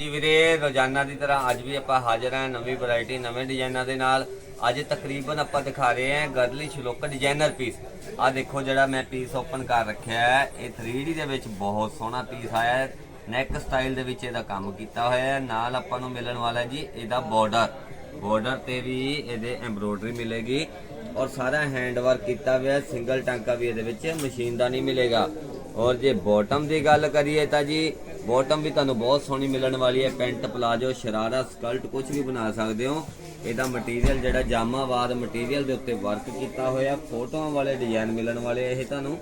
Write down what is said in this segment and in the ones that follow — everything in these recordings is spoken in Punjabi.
ਜੀ ਵੀਰੇ, ਰੋਜ਼ਾਨਾ ਦੀ ਤਰ੍ਹਾਂ ਅੱਜ ਵੀ ਆਪਾਂ ਹਾਜ਼ਰ ਹਾਂ ਨਵੀਂ ਵੈਰਾਈਟੀ, ਨਵੇਂ ਡਿਜ਼ਾਈਨਾਂ ਦੇ ਨਾਲ। ਅੱਜ ਤਕਰੀਬਨ ਆਪਾਂ ਦਿਖਾ ਰਹੇ ਹਾਂ ਗਰਲੀ ਸ਼ਲੋਕ ਡਿਜ਼ਾਈਨਰ ਪੀਸ। ਆ ਦੇਖੋ ਜਿਹੜਾ ਮੈਂ ਪੀਸ ਓਪਨ ਕਰ ਰੱਖਿਆ ਹੈ। ਇਹ 3D ਦੇ ਵਿੱਚ ਬਹੁਤ ਸੋਹਣਾ ਪੀਸ ਆਇਆ ਹੈ। ਨੈਕ ਸਟਾਈਲ ਦੇ ਵਿੱਚ ਇਹਦਾ ਕੰਮ ਕੀਤਾ ਹੋਇਆ ਹੈ। ਨਾਲ ਆਪਾਂ ਨੂੰ ਮਿਲਣ ਵਾਲਾ ਜੀ ਇਹਦਾ ਬਾਰਡਰ ਬਾਰਡਰ ਤੇ ਵੀ ਇਹਦੇ ਐਮਬ੍ਰੋਇਡਰੀ ਮਿਲੇਗੀ। ਔਰ ਸਾਰਾ ਹੈਂਡ ਵਰਕ ਕੀਤਾ ਹੋਇਆ ਸਿੰਗਲ ਟਾਂਕਾ ਵੀ ਇਹਦੇ ਵਿੱਚ ਮਸ਼ੀਨ ਦਾ ਨਹੀਂ ਮਿਲੇਗਾ। ਔਰ ਜੇ ਬਾਟਮ ਦੀ ਗੱਲ ਕਰੀਏ ਤਾਂ ਜੀ ਬਾਟਮ ਵੀ ਤੁਹਾਨੂੰ ਬਹੁਤ ਸੋਹਣੀ ਮਿਲਣ ਵਾਲੀ ਹੈ। ਪੈਂਟ ਪਲਾਜੋ, ਸ਼ਰਾਰਾ, ਸਕਲਟ ਕੁਝ ਵੀ ਬਣਾ ਸਕਦੇ ਹੋ। ਇਹਦਾ ਮਟੀਰੀਅਲ ਜਿਹੜਾ ਜਾਮਾਵਾਦ ਮਟੀਰੀਅਲ ਦੇ ਉੱਤੇ ਵਰਕ ਕੀਤਾ ਹੋਇਆ। ਫੋਟੋਆਂ ਵਾਲੇ ਡਿਜ਼ਾਈਨ ਮਿਲਣ ਵਾਲੇ ਇਹ ਤੁਹਾਨੂੰ।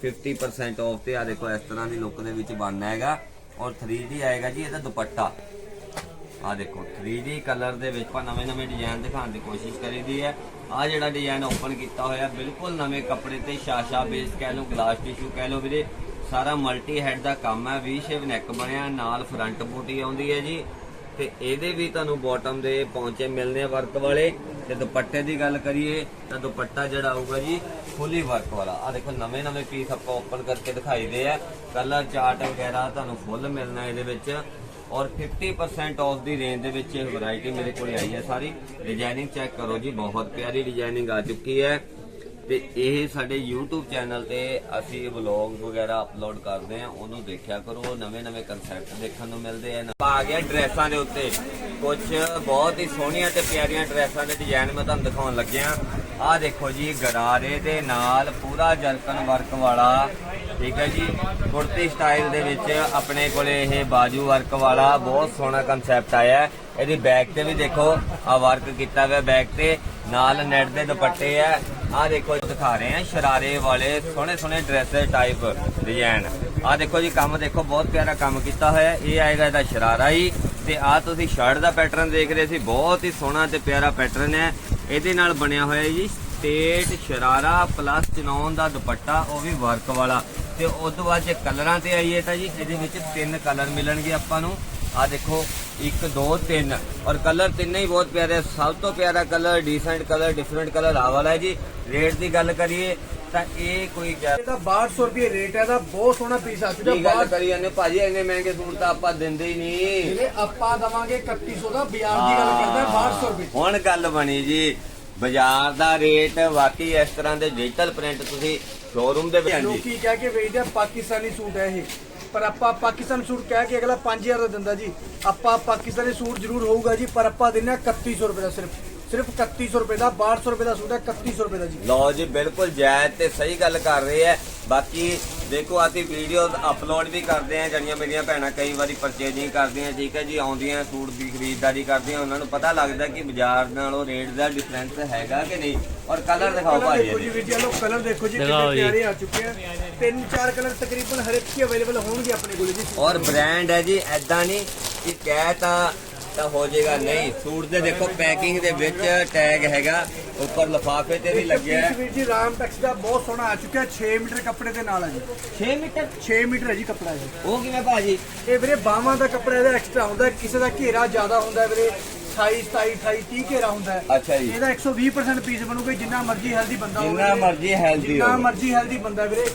50% ਆਫ ਤੇ ਆ ਦੇਖੋ, ਇਸ ਤਰ੍ਹਾਂ ਦੀ ਲੁੱਕ ਦੇ ਵਿੱਚ ਬਣਨਾ ਹੈਗਾ। ਔਰ 3D ਆਏਗਾ ਜੀ, ਇਹਦਾ ਦੁਪੱਟਾ। ਆ ਦੇਖੋ 3D ਕਲਰ ਦੇ ਵਿੱਚ ਆਪਾਂ ਨਵੇਂ ਨਵੇਂ ਡਿਜ਼ਾਈਨ ਦਿਖਾਉਣ ਦੀ ਕੋਸ਼ਿਸ਼ ਕਰੀਦੀ ਹੈ। ਆ ਜਿਹੜਾ ਡਿਜ਼ਾਈਨ ਓਪਨ ਕੀਤਾ ਹੋਇਆ, ਬਿਲਕੁਲ ਨਵੇਂ ਕੱਪੜੇ ਤੇ ਸ਼ਾਸ਼ਾ ਬੇਸ ਕਹਿ ਲਓ ਗਲਾਸ ਟਿਸ਼ੂ ਕਹਿ ਲਓ ਵੀਰੇ। ਸਾਰਾ ਮਲਟੀ ਹੈਡ ਦਾ ਕੰਮ ਹੈ, ਵੀ ਸ਼ੇਪ ਨੈਕ ਬਣਿਆ, ਨਾਲ ਫਰੰਟ ਬੂਟੀ ਆਉਂਦੀ ਹੈ ਜੀ। ਤੇ ਇਹਦੇ ਵੀ ਤੁਹਾਨੂੰ ਬਾਟਮ ਦੇ ਪੌਂਚੇ ਮਿਲਨੇ ਵਰਕ ਵਾਲੇ। ਤੇ ਦੁਪੱਟੇ ਦੀ ਗੱਲ ਕਰੀਏ, ਤਾਂ ਦੁਪੱਟਾ ਜਿਹੜਾ ਆਊਗਾ ਜੀ ਫੁੱਲੀ ਵਰਕ ਵਾਲਾ। ਆ ਦੇਖੋ ਨਵੇਂ ਨਵੇਂ ਪੀਸ ਆਪਾਂ ਓਪਨ ਕਰਕੇ ਦਿਖਾਈਦੇ ਆ। ਕਲਰ ਚਾਰਟ ਵਗੈਰਾ ਤੁਹਾਨੂੰ ਫੁੱਲ ਮਿਲਣਾ ਇਹਦੇ ਵਿੱਚ। ਔਰ 50% ਆਫ ਦੀ ਰੇਂਜ ਦੇ ਵਿੱਚ ਇਹ ਵੈਰਾਈਟੀ ਮੇਰੇ ਕੋਲ ਆਈ ਹੈ ਸਾਰੀ। ਡਿਜ਼ਾਈਨਿੰਗ ਚੈੱਕ ਕਰੋ ਜੀ, ਬਹੁਤ ਪਿਆਰੀ ਡਿਜ਼ਾਈਨਿੰਗ ਆ ਚੁੱਕੀ ਹੈ। ਤੇ ਇਹ ਸਾਡੇ YouTube ਚੈਨਲ ਤੇ ਅਸੀਂ ਵਲੌਗ ਵਗੈਰਾ ਅਪਲੋਡ ਕਰਦੇ ਆ ਉਹਨੂੰ ਦੇਖਿਆ ਕਰੋ ਨਵੇਂ ਨਵੇਂ ਕਨਸੈਪਟ ਦੇਖਣ ਨੂੰ ਮਿਲਦੇ ਆ ਆ ਗਿਆ ਡਰੈਸਾਂ ਦੇ ਉੱਤੇ। ਕੁਝ ਬਹੁਤ ਹੀ ਸੋਹਣੀਆਂ ਤੇ ਪਿਆਰੀਆਂ ਡਰੈਸਾਂ ਦੇ ਡਿਜ਼ਾਈਨ ਮੈਂ ਤੁਹਾਨੂੰ ਦਿਖਾਉਣ ਲੱਗਿਆ। ਆਹ ਦੇਖੋ ਜੀ, ਗਰਾਰੇ ਦੇ ਨਾਲ ਪੂਰਾ ਜਰਕਨ ਵਰਕ ਵਾਲਾ, ਠੀਕ ਹੈ ਜੀ? ਕੁੜਤੀ ਸਟਾਈਲ ਦੇ ਵਿੱਚ ਆਪਣੇ ਕੋਲੇ ਇਹ ਬਾਜੂ ਵਰਕ ਵਾਲਾ ਬਹੁਤ ਸੋਹਣਾ ਕਨਸੈਪਟ ਆਇਆ ਇਹਦੀ ਬੈਕ ਤੇ ਵੀ ਦੇਖੋ ਆ ਵਰਕ ਕੀਤਾ ਹੋਇਆ ਬੈਕ ਤੇ। ਨਾਲ ਨੈਟ ਦੇ ਦੁਪੱਟੇ ਆ ਆ ਦੇਖੋ ਦਿਖਾ ਰਹੇ ਆ ਸ਼ਰਾਰੇ ਵਾਲੇ ਸੋਹਣੇ ਸੋਹਣੇ ਡਰੈਸ ਟਾਈਪ ਡਿਜ਼ਾਈਨ ਆ ਦੇਖੋ ਜੀ, ਕੰਮ ਦੇਖੋ, ਬਹੁਤ ਪਿਆਰਾ ਕੰਮ ਕੀਤਾ ਹੋਇਆ ਇਹ ਆਏਗਾ ਇਹਦਾ ਸ਼ਰਾਰਾ ਹੀ। ਤੇ ਆ ਤੁਸੀਂ ਸ਼ਰਟ ਦਾ ਪੈਟਰਨ ਦੇਖ ਰਹੇ ਸੀ, ਬਹੁਤ ਹੀ ਸੋਹਣਾ ਤੇ ਪਿਆਰਾ ਪੈਟਰਨ ਹੈ। ਇਹਦੇ ਨਾਲ ਬਣਿਆ ਹੋਇਆ ਜੀ ਸਟੇਟ ਸ਼ਰਾਰਾ ਪਲੱਸ ਚਨੌਨ ਦਾ ਦੁਪੱਟਾ, ਉਹ ਵੀ ਵਰਕ ਵਾਲਾ। ਤੇ ਉਸ ਤੋਂ ਬਾਅਦ ਜੇ ਕਲਰਾਂ ਤੇ ਆਈਏ ਤਾਂ ਜੀ, ਇਹਦੇ ਵਿੱਚ ਤਿੰਨ ਕਲਰ ਮਿਲਣਗੇ ਆਪਾਂ ਨੂੰ। ਆ ਦੇਖੋ 1 2 3 ਔਰ ਕਲਰ ਤਿੰਨੇ ਹੀ ਬਹੁਤ ਪਿਆਰੇ। ਸਭ ਤੋਂ ਪਿਆਰਾ colour decent colour different colour ਆ ਵਾਲਾ ਹੈ ਜੀ। ਰੇਟ ਦੀ ਗੱਲ ਕਰੀਏ ਤਾਂ ਇਹ ਕੋਈ ਇਹਦਾ 6200 ਰੁਪਏ ਰੇਟ ਹੈ ਦਾ ਬਹੁਤ ਸੋਹਣਾ ਪੀਸ ਆ। ਚੁੱਕਾ ਗੱਲ ਕਰੀ ਜਾਂਦੇ ਭਾਜੀ ਇੰਨੇ ਮਹਿੰਗੇ ਸੂਟ ਤਾਂ ਆਪਾਂ ਦਿੰਦੇ ਹੀ ਨਹੀਂ। ਇਹ ਆਪਾਂ ਦਵਾਂਗੇ 3100 ਦਾ ਬਾਜ਼ਾਰ ਦੀ ਗੱਲ ਕਰਦਾ 6200 ਰੁਪਏ। ਹੁਣ ਗੱਲ ਬਣੀ ਜੀ ਬਾਜ਼ਾਰ ਦਾ ਰੇਟ ਵਾਕਈ ਇਸ ਤਰ੍ਹਾਂ ਦੇ ਡਿਜੀਟਲ ਪ੍ਰਿੰਟ ਤੁਸੀਂ ਸ਼ੋਰੂਮ ਦੇ ਵਿੱਚ ਲੋਕੀ ਕਹਿ ਕੇ ਵੇਚਦੇ ਆ ਪਾਕਿਸਤਾਨੀ ਸੂਟ ਹੈ ਇਹ। ਪਰ ਆਪਾਂ ਪਾਕਿਸਤਾਨੀ ਸੂਟ ਕਹਿ ਕੇ ਅਗਲਾ 5000 ਦਾ ਦਿੰਦਾ ਜੀ। ਆਪਾਂ ਪਾਕਿਸਤਾਨੀ ਸੂਟ ਜ਼ਰੂਰ ਹੋਊਗਾ ਜੀ, ਪਰ ਆਪਾਂ ਦਿੰਨੇ ਆ 3100 ਰੁਪਏ ਦਾ ਸਿਰਫ। ਸਿਰਫ 3100 ਰੁਪਏ ਦਾ 6200 ਰੁਪਏ ਦਾ ਸੂਟ ਹੈ 3100 ਰੁਪਏ ਦਾ ਜੀ। ਲਓ ਜੀ ਬਿਲਕੁਲ ਜਾਇਜ਼ ਤੇ ਸਹੀ ਗੱਲ ਕਰ ਰਹੇ ਆ ਬਾਕੀ ਦੇਖੋ ਅਸੀਂ ਵੀਡੀਓਜ਼ ਅਪਲੋਡ ਵੀ ਕਰਦੇ ਆ ਜਿਹੜੀਆਂ ਮੇਰੀਆਂ ਭੈਣਾਂ ਕਈ ਵਾਰੀ ਪਰਚੇਜਿੰਗ ਕਰਦੀਆਂ ਠੀਕ ਹੈ ਜੀ ਆਉਂਦੀਆਂ ਸੂਟ ਦੀ ਖਰੀਦਦਾਰੀ ਕਰਦੀਆਂ ਉਹਨਾਂ ਨੂੰ ਪਤਾ ਲੱਗਦਾ ਕਿ ਬਾਜ਼ਾਰ ਨਾਲੋਂ ਰੇਟ ਦਾ ਡਿਫਰੈਂਸ ਹੈਗਾ ਕਿ ਨਹੀਂ। ਔਰ ਕਲਰ ਦਿਖਾਓ ਭਾਜੀ ਦੇਖੋ ਜੀ ਜੀ ਲੋ ਕਲਰ ਦੇਖੋ ਜੀ ਕਿੰਨੇ। ਪਿਆਰੇ ਆ ਚੁੱਕੇ ਆ। ਤਿੰਨ ਚਾਰ ਕਲਰ ਤਕਰੀਬਨ ਹਰ ਇੱਕ ਹੀ ਅਵੇਲੇਬਲ ਹੋਣਗੇ ਆਪਣੇ ਕੋਲ ਜੀ। ਔਰ ਬ੍ਰਾਂਡ ਹੈ ਜੀ ਐਦਾਂ ਨਹੀਂ ਕਿ ਕਹਿ ਤਾਂ ਤਾਂ ਹੋ ਜਾਏਗਾ। ਨਹੀਂ ਸੂਟ ਦੇ ਦੇਖੋ ਪੈਕਿੰਗ ਦੇ ਵਿੱਚ ਟੈਗ ਹੈਗਾ। ਉੱਪਰ ਲਫਾਫੇ ਤੇ ਵੀ ਲੱਗਿਆ ਹੈ। ਵੀਰ ਜੀ ਰਾਮ ਟੈਕਸ ਦਾ ਬਹੁਤ ਸੋਹਣਾ ਆ ਚੁੱਕਿਆ। 6 ਮੀਟਰ ਕੱਪੜੇ ਦੇ ਨਾਲ ਆ ਜੀ। 6 ਮੀਟਰ? 6 ਮੀਟਰ ਹੈ ਜੀ ਕੱਪੜਾ ਇਹ। ਉਹ ਕਿਵੇਂ ਭਾਜੀ? ਇਹ ਵੀਰੇ ਬਾਹਾਂ ਦਾ ਕੱਪੜਾ ਇਹਦਾ ਐਕਸਟਰਾ ਹੁੰਦਾ ਕਿਸੇ ਦਾ ਘੇਰਾ ਜ਼ਿਆਦਾ ਹੁੰਦਾ ਵੀਰੇ। 28 27 28 30 ਘੇਰਾ ਹੁੰਦਾ ਹੈ। ਅੱਛਾ ਜੀ। ਇਹਦਾ 120% ਪੀਸ ਬਣੂਗਾ ਜਿੰਨਾ ਮਰਜ਼ੀ ਹੈਲਦੀ ਬੰਦਾ ਹੋਵੇ। ਜਿੰਨਾ ਮਰਜ਼ੀ healthy ਜਿੰਨਾ ਹੋਵੇ। ਮਰਜ਼ੀ ਹੈਲਦੀ ਬੰਦਾ ਵੀਰੇ।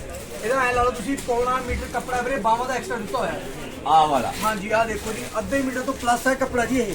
ਇਹਦਾ ਐ ਲਾ ਲਓ ਤੁਸੀਂ ਪੌਣਾ ਮੀਟਰ ਕੱਪੜਾ ਵੀਰੇ ਬਾਹਾਂ ਦਾ ਐਕਸਟਰਾ ਦਿੱਤਾ ਹੋਇਆ ਹੈ। ਆਹ ਵਾਲਾ। ਹਾਂਜੀ ਆਹ ਦੇਖੋ ਜੀ ਅੱਧੇ ਮੀਟਰ ਤੋਂ ਪਲੱਸ ਹੈ ਕੱਪੜਾ ਜੀ ਇਹ।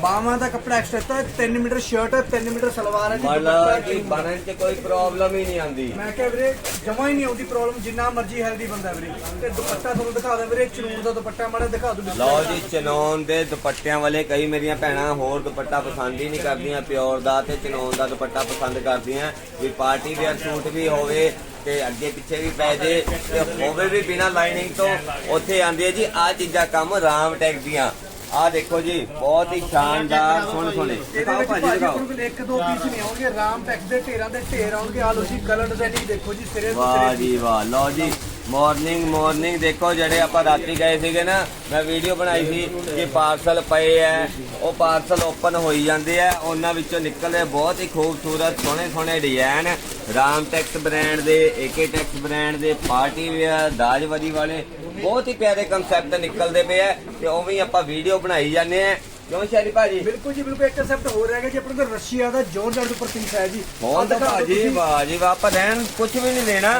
ਬਾਹਾਂ ਦਾ ਕੱਪੜਾ ਐਕਸਟਰਾ ਹੈ 3 ਮੀਟਰ ਸ਼ਰਟ ਹੈ 3 ਮੀਟਰ ਸਲਵਾਰ ਹੈ ਜੀ ਦੁਪੱਟਾ ਮਤਲਬ ਹੈ, ਕਿ ਬਣਨ 'ਚ ਕੋਈ ਪ੍ਰੋਬਲਮ ਹੀ ਨਹੀਂ ਆਉਂਦੀ। ਮੈਂ ਕਿਹਾ ਵੀਰੇ ਜਮਾ ਹੀ ਨਹੀਂ ਆਉਂਦੀ ਪ੍ਰੋਬਲਮ ਜਿੰਨਾ ਮਰਜ਼ੀ ਹੈਲਦੀ ਬੰਦਾ ਵੀਰੇ। ਤੇ ਦੁਪੱਟਾ ਤੁਹਾਨੂੰ ਦਿਖਾ ਦਾਂ ਵੀਰੇ ਚਨੂਨ ਦਾ ਦੁਪੱਟਾ ਮਾੜਾ ਦਿਖਾ ਦੂ ਲਓ ਜੀ ਚਨੌਨ ਦੇ ਦੁਪੱਟਿਆਂ ਵਾਲੇ ਕਈ ਮੇਰੀਆਂ ਭੈਣਾਂ ਹੋਰ ਦੁਪੱਟਾ ਪਸੰਦ ਹੀ ਨਹੀਂ ਕਰਦੀਆਂ ਪਿਓਰ ਦਾ ਤੇ ਚਨੌਨ ਦਾ ਦੁਪੱਟਾ ਪਸੰਦ ਕਰਦੀਆਂ। ਵੀ ਪਾਰਟੀ ਵੇਅਰ ਸੂਟ ਵੀ ਹੋਵੇ ਤੇ ਅੱਗੇ ਪਿੱਛੇ ਵੀ ਪੈ ਜੇ। ਤੇ ਹੋਵੇ ਵੀ ਬਿਨਾ ਲਾਈਨਿੰਗ ਤੋਂ ਉੱਥੇ ਆਂਦੀ ਹੈ ਜੀ ਆ ਚੀਜ਼ਾਂ ਕੰਮ ਰਾਮ ਟੈਕ ਦੀਆਂ। ਆ ਦੇਖੋ ਜੀ ਬਹੁਤ ਹੀ ਸ਼ਾਨਦਾਰ ਸੋਹਣੇ ਸੋਹਣੇ ਦਿਖਾਓ ਭਾਜੀ ਦਿਖਾਓ। ਇੱਕ ਦੋ ਪੀਸ ਨਹੀਂ ਆਉਣਗੇ ਰਾਮ ਟੈਕਸ ਦੇ ਢੇਰਾਂ ਦੇ ਢੇਰ ਆਉਣਗੇ। ਆ ਲੋ ਜੀ ਕਲਰ ਡਿਜ਼ਾਈਨਿੰਗ ਦੇਖੋ ਜੀ ਸਿਰੇ ਤੋਂ ਵਾਹ ਜੀ ਵਾਹ ਲਓ ਜੀ ਮਾਰਨਿੰਗ ਮਾਰਨਿੰਗ ਦੇਖੋ ਜਿਹੜੇ ਆਪਾਂ ਰਾਤੀ ਗਏ ਸੀਗੇ ਨਾ ਮੈਂ ਵੀਡੀਓ ਬਣਾਈ ਸੀ ਕਿ ਪਾਰਸਲ ਪਏ ਐ ਉਹ ਪਾਰਸਲ ਓਪਨ ਹੋਈ ਜਾਂਦੇ ਆ ਉਹਨਾਂ ਵਿੱਚੋਂ ਨਿਕਲਦੇ ਬਹੁਤ ਹੀ ਖੂਬਸੂਰਤ ਸੋਹਣੇ ਸੋਹਣੇ ਡਿਜ਼ਾਈਨ ਰਾਮ ਟੈਕਸ ਬ੍ਰਾਂਡ ਦੇ ਏਕੇ ਟੈਕਸ ਬ੍ਰਾਂਡ ਦੇ ਪਾਰਟੀ ਵੇਅਰ ਦਾਜਵਰੀ ਵਾਲੇ ਬਹੁਤ ਹੀ ਪਿਆਰੇ ਕਨਸੈਪਟ ਨਿਕਲਦੇ ਪਏ ਆ ਤੇ ਉਵੇਂ ਹੀ ਆਪਾਂ ਵੀਡੀਓ ਬਣਾਈ ਜਾਂਦੇ ਆ ਕਿਉਂ ਸ਼ਾਰੀ ਭਾਜੀ ਬਿਲਕੁਲ ਜੀ ਬਿਲਕੁਲ ਇੱਕ ਕਨਸੈਪਟ ਹੋ ਰਿਹਾ ਹੈ ਜੀ ਆਪਣੇ ਕੋਲ ਰਸ਼ੀਆ ਦਾ ਜੋਰਡਨ ਦੇ ਉੱਪਰ ਪੀਸ ਹੈ ਜੀ ਬਹੁਤ ਭਾਜੀ। ਵਾਹ ਜੀ ਵਾਹ ਆਪਾਂ ਰਹਿਣ ਕੁਝ ਵੀ ਨਹੀਂ ਦੇਣਾ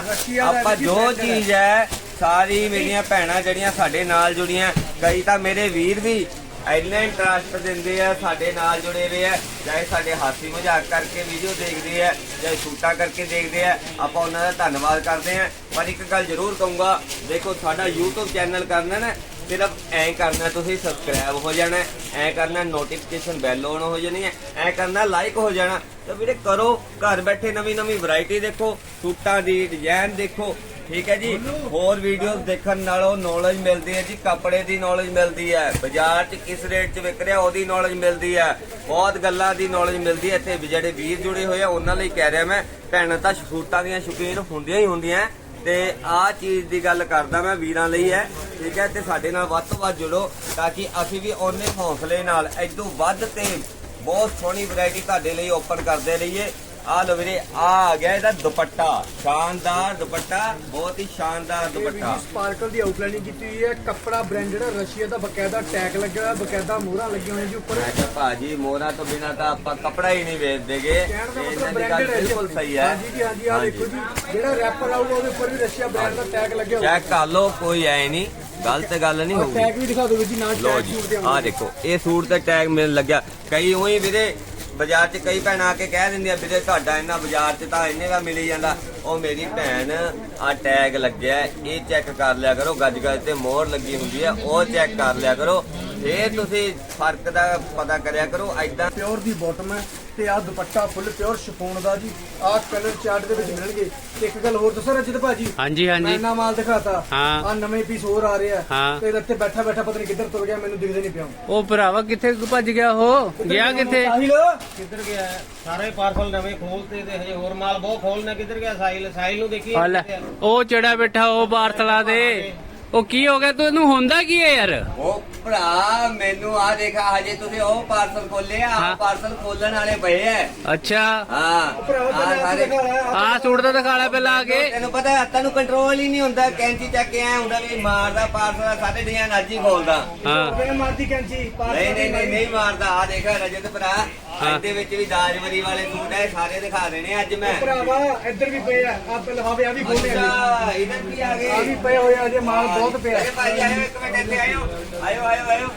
ਆਪਾਂ ਜੋ। ਚੀਜ਼ ਹੈ ਸਾਰੀ ਮੇਰੀਆਂ ਭੈਣਾਂ ਜਿਹੜੀਆਂ ਸਾਡੇ ਨਾਲ ਜੁੜੀਆਂ ਕਈ ਤਾਂ ਮੇਰੇ ਵੀਰ ਵੀ ਇੰਨਾ ਇੰਟਰਸਟ ਦਿੰਦੇ ਆ, ਸਾਡੇ ਨਾਲ ਜੁੜੇ ਹੋਏ ਆ, ਚਾਹੇ ਸਾਡੇ ਹਾਸੀ ਮਜ਼ਾਕ ਕਰਕੇ ਵੀਡੀਓ ਦੇਖਦੇ ਆ ਚਾਹੇ ਸ਼ੂਟਾਂ ਕਰਕੇ ਦੇਖਦੇ ਆ, ਆਪਾਂ ਉਹਨਾਂ ਦਾ ਧੰਨਵਾਦ ਕਰਦੇ ਆ। ਪਰ ਇੱਕ ਗੱਲ ਜ਼ਰੂਰ ਕਹੂੰਗਾ, ਦੇਖੋ ਸਾਡਾ YouTube ਚੈਨਲ ਕਰਨਾ ਨਾ, ਸਿਰਫ ਐ ਕਰਨਾ ਤੁਸੀਂ ਸਬਸਕ੍ਰਾਈਬ ਹੋ ਜਾਣਾ, ਐ ਕਰਨਾ ਨੋਟੀਫਿਕੇਸ਼ਨ ਬੈਲ ਔਨ ਹੋ ਜਾਣੀ ਹੈ ਐ ਕਰਨਾ ਲਾਈਕ ਹੋ ਜਾਣਾ। ਤਾਂ ਵੀਰੇ ਕਰੋ, ਘਰ ਬੈਠੇ ਨਵੀਂ ਨਵੀਂ ਵੈਰਾਈਟੀ ਦੇਖੋ, ਸੂਟਾਂ ਦੀ ਡਿਜ਼ਾਈਨ ਦੇਖੋ ਠੀਕ ਹੈ ਜੀ। ਹੋਰ ਵੀਡੀਓਜ਼ ਦੇਖਣ ਨਾਲੋਂ ਨੌਲੇਜ ਮਿਲਦੀ ਹੈ ਜੀ, ਕੱਪੜੇ ਦੀ ਨੌਲੇਜ ਮਿਲਦੀ ਹੈ। ਬਾਜ਼ਾਰ 'ਚ ਕਿਸ ਰੇਟ 'ਚ ਵਿਕ ਰਿਹਾ, ਉਹਦੀ ਨੌਲੇਜ ਮਿਲਦੀ ਹੈ। ਬਹੁਤ ਗੱਲਾਂ ਦੀ ਨੌਲੇਜ ਮਿਲਦੀ ਹੈ। ਇੱਥੇ ਜਿਹੜੇ ਵੀਰ ਜੁੜੇ ਹੋਏ ਆ, ਉਹਨਾਂ ਲਈ ਕਹਿ ਰਿਹਾ ਮੈਂ, ਭੈਣਾਂ ਤਾਂ ਸੂਟਾਂ ਦੀਆਂ ਸ਼ੁਕੀਨ ਹੁੰਦੀਆਂ ਹੀ ਹੁੰਦੀਆਂ। ਤੇ ਆਹ ਚੀਜ਼ ਦੀ ਗੱਲ ਕਰਦਾ ਮੈਂ ਵੀਰਾਂ ਲਈ ਹੈ, ਠੀਕ ਹੈ, ਤੇ ਸਾਡੇ ਨਾਲ ਵੱਧ ਤੋਂ ਵੱਧ ਜੁੜੋ, ਤਾਂ ਕਿ ਅਸੀਂ ਵੀ ਉਹਨੇ ਹੌਸਲੇ ਨਾਲ ਐਦੋਂ ਵੱਧ ਤੇ ਬਹੁਤ ਸੋਹਣੀ ਵੈਰਾਈਟੀ ਤੁਹਾਡੇ ਲਈ ਓਪਨ ਕਰਦੇ ਰਹੀਏ। ਆ ਲੋ ਵੀਰੇ ਆ ਆ ਗਿਆ ਇਹਦਾ ਦੁਪੱਟਾ। ਸ਼ਾਨਦਾਰ ਦੁਪੱਟਾ ਬਹੁਤ ਹੀ ਸ਼ਾਨਦਾਰ ਦੁਪੱਟਾ। ਸਪਾਰਕਲ ਦੀ ਆਊਟਲਾਈਨਿੰਗ ਕੀਤੀ ਹੋਈ ਹੈ। ਕੱਪੜਾ ਬ੍ਰਾਂਡਡ ਹੈ ਰਸ਼ੀਆ ਦਾ ਬਕਾਇਦਾ ਟੈਗ ਲੱਗਿਆ ਹੋਇਆ ਬਕਾਇਦਾ ਮੋਹਰਾਂ ਲੱਗੀਆਂ ਹੋਈਆਂ ਜੀ ਉੱਪਰ। ਮੈਂ ਕਿਹਾ ਭਾਜੀ ਮੋਹਰਾ ਤੋਂ ਬਿਨਾ ਤਾਂ ਆਪਾਂ ਕੱਪੜਾ ਹੀ ਨਹੀਂ ਵੇਚਦੇਗੇ। ਕਹਿਣ ਦਾ ਇਹਨਾਂ ਮਤਲਬ ਦੀ ਗੱਲ ਬ੍ਰਾਂਡਡ ਹੈ ਬਿਲਕੁਲ ਸਹੀ ਹੈ। ਹਾਂਜੀ ਜੀ ਹਾਂਜੀ ਆ ਦੇਖੋ ਜੀ ਜਿਹੜਾ ਰੈਪਰ ਆਊਗਾ ਉਹਦੇ ਉੱਪਰ ਵੀ ਰਸ਼ੀਆ ਬ੍ਰਾਂਡ ਦਾ ਟੈਗ ਲੱਗਿਆ ਹੋਇਆ। ਚੈੱਕ ਕਰ ਲਓ ਕੋਈ ਐ ਨਹੀਂ। ਗਲਤ ਗੱਲ ਨਹੀਂ ਹੋਊਗੀ। ਟੈਗ ਵੀ ਦਿਖਾ ਦਿਓ ਜੀ ਨਾਲ ਲੋ ਟੈਗ ਜੀ ਸੂਟ ਦੇ ਆ ਦੇਖੋ ਇਹ ਸੂਟ ਤੇ ਟੈਗ ਮਿਲਣ ਲੱਗਿਆ। ਕਈ ਉਹੀ ਵੀਰੇ ਬਾਜ਼ਾਰ 'ਚ ਕਈ ਭੈਣਾਂ ਆ ਕੇ ਕਹਿ ਦਿੰਦੀਆਂ, ਵੀਰੇ ਤੁਹਾਡਾ ਇਹਨਾਂ ਬਾਜ਼ਾਰ 'ਚ ਤਾਂ ਇੰਨੇ ਦਾ ਮਿਲੀ ਜਾਂਦਾ। ਉਹ ਮੇਰੀ ਭੈਣ ਆ ਟੈਗ ਲੱਗਿਆ, ਇਹ ਚੈੱਕ ਕਰ ਲਿਆ ਕਰੋ ਗੱਜ ਗੱਜ ਤੇ ਮੋਹਰ ਲੱਗੀ ਹੁੰਦੀ ਹੈ ਉਹ ਚੈੱਕ ਕਰ ਲਿਆ ਕਰੋ। ਫੇਰ ਤੁਸੀਂ ਫ਼ਰਕ ਦਾ ਪਤਾ ਕਰਿਆ ਕਰੋ ਐਦਾਂ ਪਿਓਰ ਦੀ ਬੋਟਮ ਹੈ। ਤੇ ਆ ਦੁਪੱਟਾ ਫੁੱਲ ਪਿਓਰ ਸ਼ਿਫੋਨ ਦਾ ਜੀ। ਆ ਕਲਰ ਚਾਰਟ ਦੇ ਵਿੱਚ ਮਿਲਣਗੇ। ਇੱਕ ਗੱਲ ਹੋਰ ਦੱਸੋ ਰਜਤ ਭਾਜੀ। ਹਾਂਜੀ ਮੈਂ ਹਾਂਜੀ ਇੰਨਾ ਮਾਲ ਦਿਖਾਤਾ। ਹਾਂ। ਆ ਨਵੇਂ ਪੀਸ ਹੋਰ ਆ ਰਹੇ। ਆ ਹਾਂ। ਤੇ ਇੱਥੇ ਬੈਠਾ ਬੈਠਾ ਪਤਾ ਨਹੀਂ ਕਿੱਧਰ ਤੁਰ ਗਿਆ ਮੈਨੂੰ ਦਿਖਦੇ ਨਹੀਂ ਪਿਆ ਉਹ ਭਰਾਵਾ ਕਿੱਥੇ ਭੱਜ ਗਿਆ ਉਹ? ਗਿਆ ਕਿੱਥੇ? ਸਾਹਿਲ? ਕਿੱਧਰ ਗਿਆ? ਹੈ? ਸਾਰੇ ਪਾਰਸਲ ਨਵੇਂ ਖੋਲਤੇ ਤੇ ਹਜੇ ਹੋਰ ਮਾਲ ਬਹੁਤ ਖੋਲਣਾ ਕਿੱਧਰ ਗਿਆ ਸਾਹਿਲ? ਸਾਹਿਲ ਨੂੰ ਦੇਖੀ ਆ। ਲੈ ਉਹ ਚੜਾ ਬੈਠਾ ਉਹ ਬਾਰਤਲਾ ਦੇ। ਉਹ ਕੀ ਹੋ ਗਿਆ? ਤੂੰ ਇਹਨੂੰ ਹੁੰਦਾ ਕੀ ਹੈ ਯਾਰ? ਉਹ ਭਰਾ ਮੈਨੂੰ ਆ ਦੇਖਾ ਹਜੇ ਤੁਸੀਂ ਉਹ ਪਾਰਸਲ ਖੋਲੇ ਆ ਹਾਂ। ਪਾਰਸਲ ਖੋਲਣ ਵਾਲੇ ਪਏ ਐ। ਅੱਛਾ। ਹਾਂ। ਪਹਿਲਾਂ ਸਾਰੇ- ਆ ਸੂਟ ਤਾਂ ਦਿਖਾ ਲੈ ਪਹਿਲਾਂ ਆ ਕੇ। ਤੈਨੂੰ ਪਤਾ ਹੱਥਾਂ ਨੂੰ ਕੰਟਰੋਲ ਹੀ ਨਹੀਂ ਹੁੰਦਾ ਕੈਂਚੀ ਚੱਕ ਕੇ ਐ ਹੁੰਦਾ ਵੀ ਮਾਰਦਾ ਪਾਰਸਲ ਸਾਡੇ ਅੱਜ ਹੀ ਖੋਲਦਾ। ਹਾਂ। ਮੈਂ ਮਾਰਦੀ ਕੈਂਚੀ ਨਹੀਂ ਨਹੀਂ ਨਹੀਂ ਮਾਰਦਾ। ਆ ਦੇਖ ਰਜਤ ਭਰਾ ਹਾਂ। ਇਹਦੇ ਵਿੱਚ ਵੀ ਦਾਜਵਰੀ ਵਾਲੇ ਸੂਟ ਐ ਸਾਰੇ ਦਿਖਾ ਦੇਣੇ ਅੱਜ ਮੈਂ। ਭਰਾਵਾ ਇੱਧਰ ਵੀ ਪਏ ਆ। ਆ ਲਿਹਾਵੇ ਆ ਵੀ ਖੋਲੇ ਆ ਅੱਛਾ ਇਧਰ ਵੀ ਆ ਆ ਗਏ ਵੀ ਪਏ ਹੋਏ ਆ ਜੇ ਮਾਲ ਬਹੁਤ ਪਿਆ। ਅਰੇ ਭਾਈ ਆਇਓ ਇੱਕ ਮਿੰਟ ਇੱਥੇ ਆਇਓ। ਆਇਓ ਆਇਓ ਆਇਓ।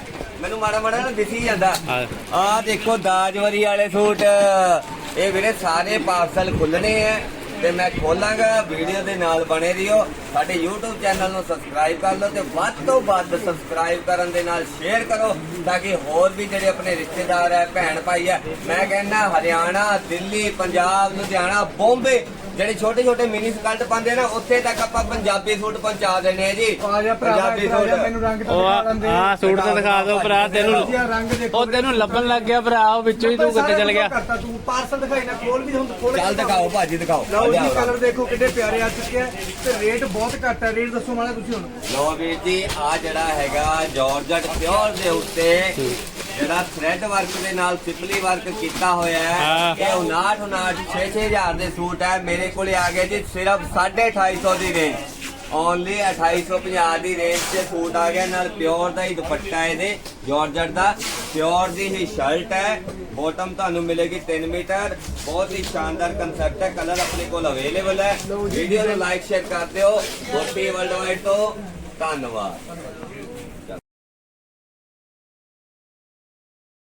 ਮੈਨੂੰ ਮਾੜਾ ਮਾੜਾ ਨਾ ਦਿਸੀ ਜਾਂਦਾ। ਆ ਦੇਖੋ ਦਾਜਵਰੀ ਵਾਲੇ ਸੂਟ। ਇਹ ਵੀਰੇ ਸਾਰੇ ਪਾਰਸਲ ਖੁੱਲਣੇ ਐ ਤੇ ਮੈਂ ਖੋਲਾਂਗਾ ਵੀਡੀਓ ਦੇ ਨਾਲ ਬਣੇ ਰਹੀਓ। ਸਾਡੇ YouTube ਚੈਨਲ ਨੂੰ ਸਬਸਕ੍ਰਾਈਬ ਕਰ ਲਓ ਤੇ ਵੱਧ ਤੋਂ ਵੱਧ ਸਬਸਕ੍ਰਾਈਬ ਕਰਨ ਦੇ ਨਾਲ ਸ਼ੇਅਰ ਕਰੋ ਤਾਂ ਕਿ ਹੋਰ ਵੀ ਜਿਹੜੇ ਆਪਣੇ ਰਿਸ਼ਤੇਦਾਰ ਹੈ ਭੈਣ ਭਾਈ ਹੈ, ਮੈਂ ਕਹਿੰਦਾ ਹਰਿਆਣਾ, ਦਿੱਲੀ, ਪੰਜਾਬ, ਲੁਧਿਆਣਾ, ਬੰਬੇ ਜਿਹੜੇ ਛੋਟੇ ਛੋਟੇ ਮਿਨੀ ਸਕਲਟ ਪਾਉਂਦੇ ਨਾ ਉੱਥੇ ਤੱਕ ਆਪਾਂ ਪੰਜਾਬੀ ਸੂਟ ਪਹੁੰਚਾ ਦਿੰਦੇ ਆ ਜੀ। ਆ ਪੰਜਾਬੀ ਆ ਸੂਟ। ਮੈਨੂੰ ਰੰਗ ਤਾਂ ਉਹ ਦਿਖਾ ਆ ਲੈਂਦੇ। ਆਹ ਸੂਟ ਤਾਂ ਦਿਖਾ ਦਿਓ ਭਰਾ ਤੈਨੂੰ ਰੰਗ ਦੇਖੋ ਉਹ ਤੈਨੂੰ ਲੱਭਣ ਲੱਗ ਗਿਆ ਭਰਾ ਉਹ ਵਿੱਚੋਂ ਹੀ ਤੂੰ ਕਿੱਥੇ ਚਲ ਗਿਆ? ਕਰਤਾ ਤੂੰ ਪਾਰਸਲ ਦਿਖਾਈ ਨਾ ਖੋਲ ਵੀ ਹੁਣ ਖੋਲ ਚੱਲ ਦਿਖਾਓ ਭਾਜੀ ਦਿਖਾਓ। ਲਓ ਜੀ। ਕਲਰ ਦੇਖੋ ਕਿੰਨੇ ਪਿਆਰੇ ਆ ਚੁੱਕੇ ਆ ਤੇ ਰੇਟ ਬਹੁਤ ਘੱਟ ਹੈ ਰੇਟ ਦੱਸੋ ਮਾੜਾ ਤੁਸੀਂ ਹੁਣ। ਲੋ ਵੀਰ ਜੀ ਆ ਜਿਹੜਾ ਹੈਗਾ ਜਾਰਜਟ ਪਿਓਰ ਦੇ ਉੱਤੇ ਜਿਹੜਾ ਥ੍ਰੈਡ ਵਰਕ ਦੇ ਨਾਲ ਸਿਪਲੀ ਵਰਕ ਕੀਤਾ ਹੋਇਆ ਹੈ। ਇਹ 59 59 6 6000 ਦੇ ਸੂਟ ਹੈ। ਮੇਰੇ ਕੋਲੇ ਆ ਗਏ ਜੀ ਸਿਰਫ 250 ਦੀ ਰੇਂਜ ਓਨਲੀ 2850 ਦੀ ਰੇਂਜ 'ਚ ਸੂਟ ਆ ਗਿਆ ਨਾਲ ਪਿਓਰ ਦਾ ਹੀ ਦੁਪੱਟਾ ਇਹਦੇ ਜਾਰਜਟ ਦਾ। ਪਿਓਰ ਦੀ ਹੀ ਸ਼ਰਟ ਹੈ। ਬੋਟਮ ਤੁਹਾਨੂੰ ਮਿਲੇਗੀ 3 ਮੀਟਰ। ਬਹੁਤ ਹੀ ਸ਼ਾਨਦਾਰ ਕਨਸੈਪਟ ਹੈ। ਕਲਰ ਆਪਣੇ ਕੋਲ ਅਵੇਲੇਬਲ ਹੈ। ਵੀਡੀਓ ਨੂੰ ਲਾਈਕ ਸ਼ੇਅਰ ਕਰ ਦਿਓ। ਗੋਪੀ ਵਰਲਡ ਵਾਈਡ ਤੋਂ। ਧੰਨਵਾਦ।